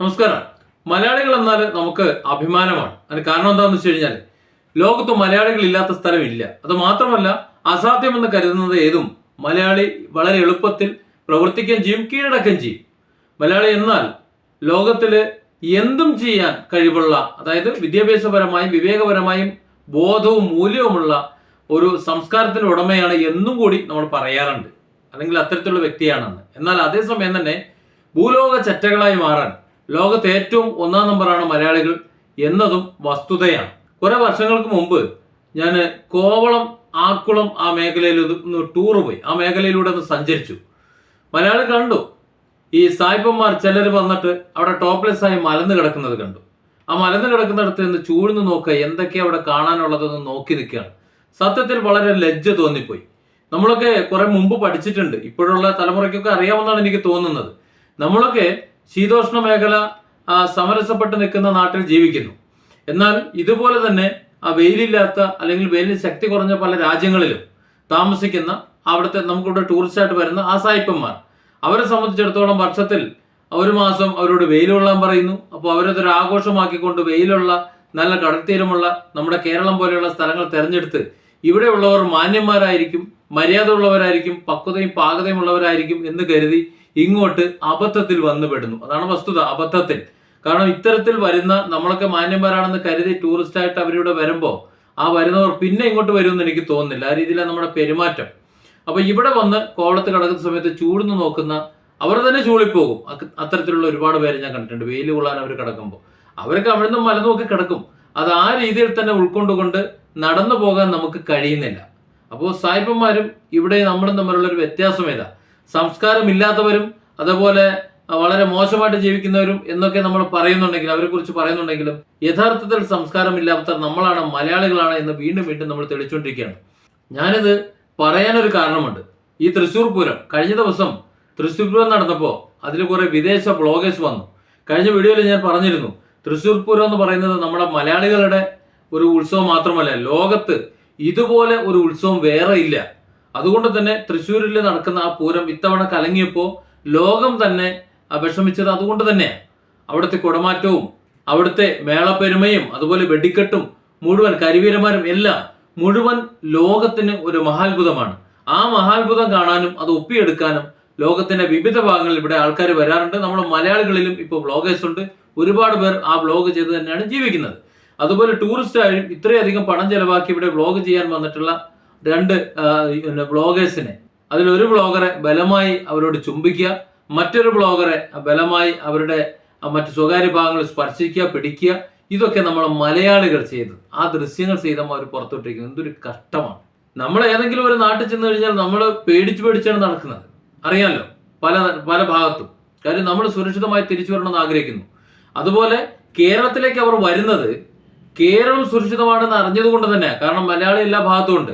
നമസ്കാരം. മലയാളികൾ എന്നാൽ നമുക്ക് അഭിമാനമാണ്. അതിന് കാരണം എന്താണെന്ന് വെച്ച് കഴിഞ്ഞാൽ ലോകത്ത് മലയാളികൾ ഇല്ലാത്ത സ്ഥലമില്ല. അത് മാത്രമല്ല അസാധ്യമെന്ന് കരുതുന്നത് ഏതും മലയാളി വളരെ എളുപ്പത്തിൽ പ്രവർത്തിക്കുകയും ചെയ്യും കീഴടക്കുകയും ചെയ്യും. മലയാളി എന്നാൽ ലോകത്തിൽ എന്തും ചെയ്യാൻ കഴിവുള്ള അതായത് വിദ്യാഭ്യാസപരമായും വിവേകപരമായും ബോധവും മൂല്യവുമുള്ള ഒരു സംസ്കാരത്തിന്റെ ഉടമയാണ് എന്നും കൂടി നമ്മൾ പറയാറുണ്ട്. അല്ലെങ്കിൽ അത്തരത്തിലുള്ള വ്യക്തിയാണെന്ന്. എന്നാൽ അതേസമയം തന്നെ ഭൂലോക ചറ്റകളായി മാറാൻ ലോകത്ത് ഏറ്റവും ഒന്നാം നമ്പറാണ് മലയാളികൾ എന്നതും വസ്തുതയാണ്. കുറെ വർഷങ്ങൾക്ക് മുമ്പ് ഞാൻ കോവളം ആക്കുളം ആ മേഖലയിൽ ഒന്ന് ടൂർ പോയി. ആ മേഖലയിലൂടെ ഒന്ന് സഞ്ചരിച്ചു. മലയാളി കണ്ടു. ഈ സായിപ്പന്മാർ ചിലർ വന്നിട്ട് അവിടെ ടോപ്ലെസ് ആയി മലന്ന് കിടക്കുന്നത് കണ്ടു. ആ മലന്ന് കിടക്കുന്നിടത്ത് നിന്ന് ചൂഴ്ന്ന് നോക്കുക എന്തൊക്കെയാണ് അവിടെ കാണാനുള്ളതെന്ന് നോക്കി നിൽക്കുകയാണ്. സത്യത്തിൽ വളരെ ലജ്ജ തോന്നിപ്പോയി. നമ്മളൊക്കെ കുറെ മുമ്പ് പഠിച്ചിട്ടുണ്ട്. ഇപ്പോഴുള്ള തലമുറയ്ക്കൊക്കെ അറിയാമെന്നാണ് എനിക്ക് തോന്നുന്നത്. നമ്മളൊക്കെ ശീതോഷ്ണ മേഖല സമരസപ്പെട്ട് നിൽക്കുന്ന നാട്ടിൽ ജീവിക്കുന്നു. എന്നാൽ ഇതുപോലെ തന്നെ ആ വെയിലില്ലാത്ത അല്ലെങ്കിൽ വെയിലിന് ശക്തി കുറഞ്ഞ പല രാജ്യങ്ങളിലും താമസിക്കുന്ന അവിടുത്തെ നമുക്കിവിടെ ടൂറിസ്റ്റായിട്ട് വരുന്ന ആ സായിപ്പന്മാർ. അവരെ സംബന്ധിച്ചിടത്തോളം വർഷത്തിൽ ഒരു മാസം അവരോട് വെയിൽ കൊള്ളാൻ പറയുന്നു. അപ്പോൾ അവരതൊരു ആഘോഷമാക്കിക്കൊണ്ട് വെയിലുള്ള നല്ല കടൽത്തീരമുള്ള നമ്മുടെ കേരളം പോലെയുള്ള സ്ഥലങ്ങൾ തിരഞ്ഞെടുത്ത് ഇവിടെയുള്ളവർ മാന്യന്മാരായിരിക്കും മര്യാദ ഉള്ളവരായിരിക്കും പക്വതയും പാകതയും ഉള്ളവരായിരിക്കും എന്ന് കരുതി ഇങ്ങോട്ട് അബദ്ധത്തിൽ വന്നു പെടുന്നു. അതാണ് വസ്തുത അബദ്ധത്തിൽ. കാരണം ഇത്തരത്തിൽ വരുന്ന നമ്മളൊക്കെ മാന്യന്മാരാണെന്ന് കരുതി ടൂറിസ്റ്റ് ആയിട്ട് അവരിവിടെ വരുമ്പോൾ ആ വരുന്നവർ പിന്നെ ഇങ്ങോട്ട് വരുമെന്ന് എനിക്ക് തോന്നുന്നില്ല. ആ രീതിയിലാണ് നമ്മുടെ പെരുമാറ്റം. അപ്പോൾ ഇവിടെ വന്ന് കോളത്ത് കിടക്കുന്ന സമയത്ത് ചൂടുന്ന് നോക്കുന്ന അവർ തന്നെ ചൂളിപ്പോകും. അത്തരത്തിലുള്ള ഒരുപാട് പേരെ ഞാൻ കണ്ടിട്ടുണ്ട്. വെയിൽ കൊള്ളാൻ അവർ കിടക്കുമ്പോൾ അവർക്ക് അവിടെ നിന്ന് മലനോക്കി കിടക്കും. അത് ആ രീതിയിൽ തന്നെ ഉൾക്കൊണ്ടുകൊണ്ട് നടന്നു പോകാൻ നമുക്ക് കഴിയുന്നില്ല. അപ്പോൾ സായിപ്പന്മാരും ഇവിടെ നമ്മളും തമ്മിലുള്ള ഒരു വ്യത്യാസം ഏതാ? സംസ്കാരമില്ലാത്തവരും അതുപോലെ വളരെ മോശമായിട്ട് ജീവിക്കുന്നവരും എന്നൊക്കെ നമ്മൾ പറയുന്നുണ്ടെങ്കിലും അവരെ കുറിച്ച് പറയുന്നുണ്ടെങ്കിലും യഥാർത്ഥത്തിൽ സംസ്കാരമില്ലാത്തവർ നമ്മളാണ് മലയാളികളാണ് എന്ന് വീണ്ടും വീണ്ടും നമ്മൾ തെളിച്ചുകൊണ്ടിരിക്കുകയാണ് ഞാനിത് പറയാനൊരു കാരണമുണ്ട്. ഈ തൃശ്ശൂർ പൂരം കഴിഞ്ഞ ദിവസം തൃശ്ശൂർ പൂരം നടന്നപ്പോൾ അതിൽ കുറെ വിദേശ ബ്ലോഗേഴ്സ് വന്നു. കഴിഞ്ഞ വീഡിയോയിൽ ഞാൻ പറഞ്ഞിരുന്നു തൃശ്ശൂർ പൂരം എന്ന് പറയുന്നത് നമ്മുടെ മലയാളികളുടെ ഒരു ഉത്സവം മാത്രമല്ല ലോകത്ത് ഇതുപോലെ ഒരു ഉത്സവം വേറെ ഇല്ല. അതുകൊണ്ട് തന്നെ തൃശ്ശൂരിൽ നടക്കുന്ന ആ പൂരം ഇത്തവണ കലങ്ങിയപ്പോൾ ലോകം തന്നെ വിഷമിച്ചത് അതുകൊണ്ട് തന്നെയാണ് അവിടുത്തെ കുടമാറ്റവും അവിടുത്തെ മേളപ്പെരുമയും അതുപോലെ വെടിക്കെട്ടും മുഴുവൻ കരിവീരന്മാരും എല്ലാം മുഴുവൻ ലോകത്തിന് ഒരു മഹാത്ഭുതമാണ്. ആ മഹാത്ഭുതം കാണാനും അത് ഒപ്പിയെടുക്കാനും ലോകത്തിന്റെ വിവിധ ഭാഗങ്ങളിൽ ഇവിടെ ആൾക്കാർ വരാറുണ്ട്. നമ്മുടെ മലയാളികളിലും ഇപ്പോൾ ബ്ലോഗേഴ്സ് ഉണ്ട്. ഒരുപാട് പേർ ആ ബ്ലോഗ് ചെയ്ത് തന്നെയാണ് ജീവിക്കുന്നത്. അതുപോലെ ടൂറിസ്റ്റ് ഇത്രയധികം പണം ചെലവാക്കി ഇവിടെ വ്ളോഗ് ചെയ്യാൻ വന്നിട്ടുള്ള രണ്ട് വ്ളോഗേഴ്സിനെ അതിലൊരു ബ്ലോഗറെ ബലമായി അവരോട് ചുംബിക്കുക മറ്റൊരു ബ്ലോഗറെ ബലമായി അവരുടെ മറ്റ് സ്വകാര്യ ഭാഗങ്ങൾ സ്പർശിക്കുക പിടിക്കുക. ഇതൊക്കെ നമ്മൾ മലയാളികൾ ചെയ്തു ആ ദൃശ്യങ്ങൾ ചെയ്തപ്പോൾ അവർ പുറത്തോട്ടിരിക്കുന്നത് എന്തൊരു കഷ്ടമാണ്. നമ്മൾ ഏതെങ്കിലും ഒരു നാട്ടിൽ ചെന്ന് കഴിഞ്ഞാൽ നമ്മൾ പേടിച്ചു പേടിച്ചാണ് നടക്കുന്നത്. അറിയാമല്ലോ പല പല ഭാഗത്തും. കാര്യം നമ്മൾ സുരക്ഷിതമായി തിരിച്ചു വരണമെന്ന് ആഗ്രഹിക്കുന്നു. അതുപോലെ കേരളത്തിലേക്ക് അവർ വരുന്നത് കേരളം സുരക്ഷിതമാണെന്ന് അറിഞ്ഞതുകൊണ്ട് തന്നെ കാരണം മലയാളി എല്ലാ ഭാഗത്തും ഉണ്ട്.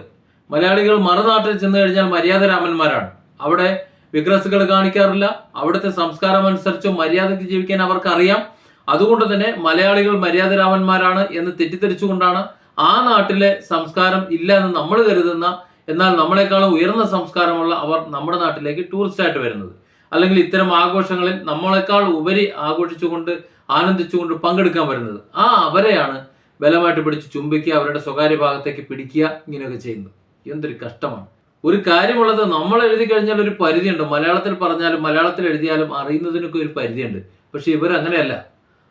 മലയാളികൾ മറുനാട്ടിൽ ചെന്ന് കഴിഞ്ഞാൽ മര്യാദരാമന്മാരാണ് അവിടെ വിഗ്രസുകൾ കാണിക്കാറില്ല. അവിടുത്തെ സംസ്കാരം അനുസരിച്ച് മര്യാദയ്ക്ക് ജീവിക്കാൻ അവർക്ക് അറിയാം അതുകൊണ്ട് തന്നെ മലയാളികൾ മര്യാദരാമന്മാരാണ് എന്ന് തെറ്റിദ്ധരിച്ചുകൊണ്ടാണ് ആ നാട്ടിലെ സംസ്കാരം ഇല്ല എന്ന് നമ്മൾ കരുതുന്ന എന്നാൽ നമ്മളെക്കാളും ഉയർന്ന സംസ്കാരമുള്ള അവർ നമ്മുടെ നാട്ടിലേക്ക് ടൂറിസ്റ്റ് ആയിട്ട് വരുന്നത്. അല്ലെങ്കിൽ ഇത്തരം ആഘോഷങ്ങളിൽ നമ്മളെക്കാൾ ഉപരി ആഘോഷിച്ചുകൊണ്ട് ആനന്ദിച്ചുകൊണ്ട് പങ്കെടുക്കാൻ വരുന്നത്. ആ അവരെയാണ് ബലമായിട്ട് പിടിച്ച് ചുംബിക്കുക അവരുടെ സ്വകാര്യ ഭാഗത്തേക്ക് പിടിക്കുക ഇങ്ങനെയൊക്കെ ചെയ്യുന്നത്. എന്തൊരു കഷ്ടമാണ്. ഒരു കാര്യമുള്ളത് നമ്മൾ എഴുതി കഴിഞ്ഞാൽ ഒരു പരിധിയുണ്ട്. മലയാളത്തിൽ പറഞ്ഞാലും മലയാളത്തിൽ എഴുതിയാലും അറിയുന്നതിനൊക്കെ ഒരു പരിധിയുണ്ട്. പക്ഷെ ഇവർ അങ്ങനെയല്ല.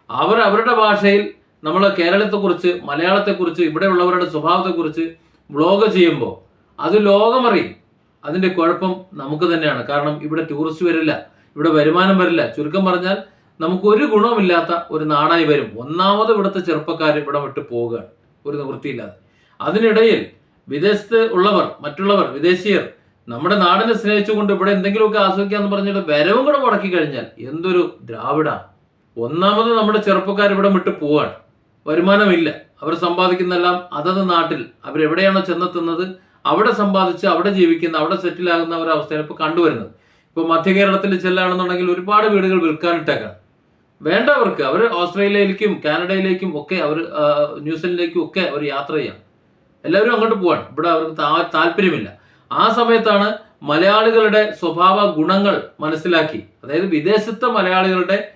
അവർ അവരുടെ ഭാഷയിൽ നമ്മൾ കേരളത്തെക്കുറിച്ച് മലയാളത്തെക്കുറിച്ച് ഇവിടെയുള്ളവരുടെ സ്വഭാവത്തെക്കുറിച്ച് വ്ളോഗ് ചെയ്യുമ്പോൾ അത് ലോകമറിയും. അതിന്റെ കുഴപ്പം നമുക്ക് തന്നെയാണ്. കാരണം ഇവിടെ ടൂറിസ്റ്റ് വരില്ല ഇവിടെ വരുമാനം വരില്ല. ചുരുക്കം പറഞ്ഞാൽ നമുക്ക് ഒരു ഗുണമില്ലാത്ത ഒരു നാടായി വരും. ഒന്നാമത് ഇവിടുത്തെ ചെറുപ്പക്കാർ ഇവിടെ വിട്ട് പോവുകയാണ്. ഒരു നിവൃത്തിയില്ലാതെ. അതിനിടയിൽ വിദേശത്ത് ഉള്ളവർ മറ്റുള്ളവർ വിദേശീയർ നമ്മുടെ നാടിനെ സ്നേഹിച്ചുകൊണ്ട് ഇവിടെ എന്തെങ്കിലുമൊക്കെ ആസ്വദിക്കാന്ന് പറഞ്ഞിട്ട് വരവും കൂടെ മുടക്കി കഴിഞ്ഞാൽ എന്തൊരു ദ്രാവിഡ. ഒന്നാമത് നമ്മുടെ ചെറുപ്പക്കാർ ഇവിടെ വിട്ട് പോവാണ്. വരുമാനമില്ല. അവർ സമ്പാദിക്കുന്നെല്ലാം അതത് നാട്ടിൽ. അവരെവിടെയാണോ ചെന്നെത്തുന്നത്? അവിടെ സമ്പാദിച്ച് അവിടെ ജീവിക്കുന്ന അവിടെ സെറ്റിൽ ആകുന്ന ഒരു അവസ്ഥയാണ് ഇപ്പോൾ കണ്ടുവരുന്നത്. ഇപ്പോൾ മധ്യ കേരളത്തിൽ ചെല്ലുകയാണെന്നുണ്ടെങ്കിൽ ഒരുപാട് വീടുകൾ വിൽക്കാനിട്ടേക്കാണ്. വേണ്ടവർക്ക് അവർ ഓസ്ട്രേലിയയിലേക്കും കാനഡയിലേക്കും ഒക്കെ അവർ ന്യൂസിലൻഡിലേക്കും ഒക്കെ അവർ യാത്ര ചെയ്യാം. എല്ലാവരും അങ്ങോട്ട് പോവാണ്. ഇവിടെ അവർക്ക് താല്പര്യമില്ല. ആ സമയത്താണ് മലയാളികളുടെ സ്വഭാവ ഗുണങ്ങൾ മനസ്സിലാക്കി അതായത് വിദേശത്തെ മലയാളികളുടെ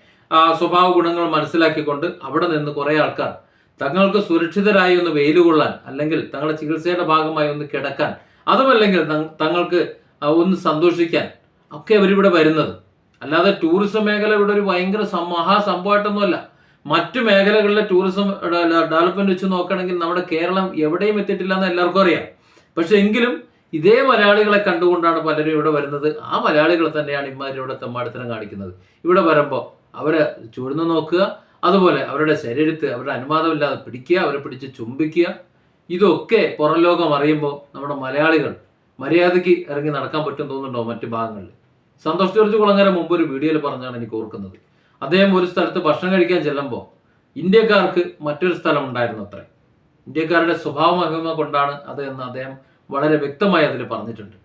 സ്വഭാവ ഗുണങ്ങൾ മനസ്സിലാക്കിക്കൊണ്ട് അവിടെ നിന്ന് കുറേ ആൾക്കാർ തങ്ങൾക്ക് സുരക്ഷിതരായി ഒന്ന് വെയിൽ കൊള്ളാൻ അല്ലെങ്കിൽ തങ്ങളുടെ ചികിത്സയുടെ ഭാഗമായി ഒന്ന് കിടക്കാൻ അതുമല്ലെങ്കിൽ തങ്- തങ്ങൾക്ക് ഒന്ന് സന്തോഷിക്കാൻ ഒക്കെ അവരിവിടെ വരുന്നത്. അല്ലാതെ ടൂറിസം മേഖല ഇവിടെ ഒരു ഭയങ്കര മഹാസംഭവമായിട്ടൊന്നുമല്ല. മറ്റു മേഖലകളിലെ ടൂറിസം ഡെവലപ്മെന്റ് വെച്ച് നോക്കുകയാണെങ്കിൽ നമ്മുടെ കേരളം എവിടെയും എത്തിയിട്ടില്ല എന്ന് എല്ലാവർക്കും അറിയാം. പക്ഷെ എങ്കിലും ഇതേ മലയാളികളെ കണ്ടുകൊണ്ടാണ് പലരും ഇവിടെ വരുന്നത്. ആ മലയാളികൾ തന്നെയാണ് ഇമാരി ഇവിടെ തെമ്മാടിത്തരം കാണിക്കുന്നത്. ഇവിടെ വരുമ്പോൾ അവരെ ചുഴ്ന്നു നോക്കുക അതുപോലെ അവരുടെ ശരീരത്ത് അവരുടെ അനുവാദമില്ലാതെ പിടിക്കുക അവരെ പിടിച്ച് ചുംബിക്കുക. ഇതൊക്കെ പുറം ലോകം അറിയുമ്പോൾ നമ്മുടെ മലയാളികൾ മര്യാദയ്ക്ക് ഇറങ്ങി നടക്കാൻ പറ്റും തോന്നുന്നുണ്ടോ മറ്റു ഭാഗങ്ങളിൽ? സന്തോഷ് ജോർജ് കുളങ്ങര മുമ്പ് ഒരു വീഡിയോയിൽ പറഞ്ഞാണ് എനിക്ക് ഓർക്കുന്നത്. അദ്ദേഹം ഒരു സ്ഥലത്ത് ഭക്ഷണം കഴിക്കാൻ ചെല്ലുമ്പോൾ ഇന്ത്യക്കാർക്ക് മറ്റൊരു സ്ഥലം ഉണ്ടായിരുന്നു അത്രേ. ഇന്ത്യക്കാരുടെ സ്വഭാവ മഹിമ കൊണ്ടാണ് അത് എന്ന് അദ്ദേഹം വളരെ വ്യക്തമായി അതിൽ പറഞ്ഞിട്ടുണ്ട്.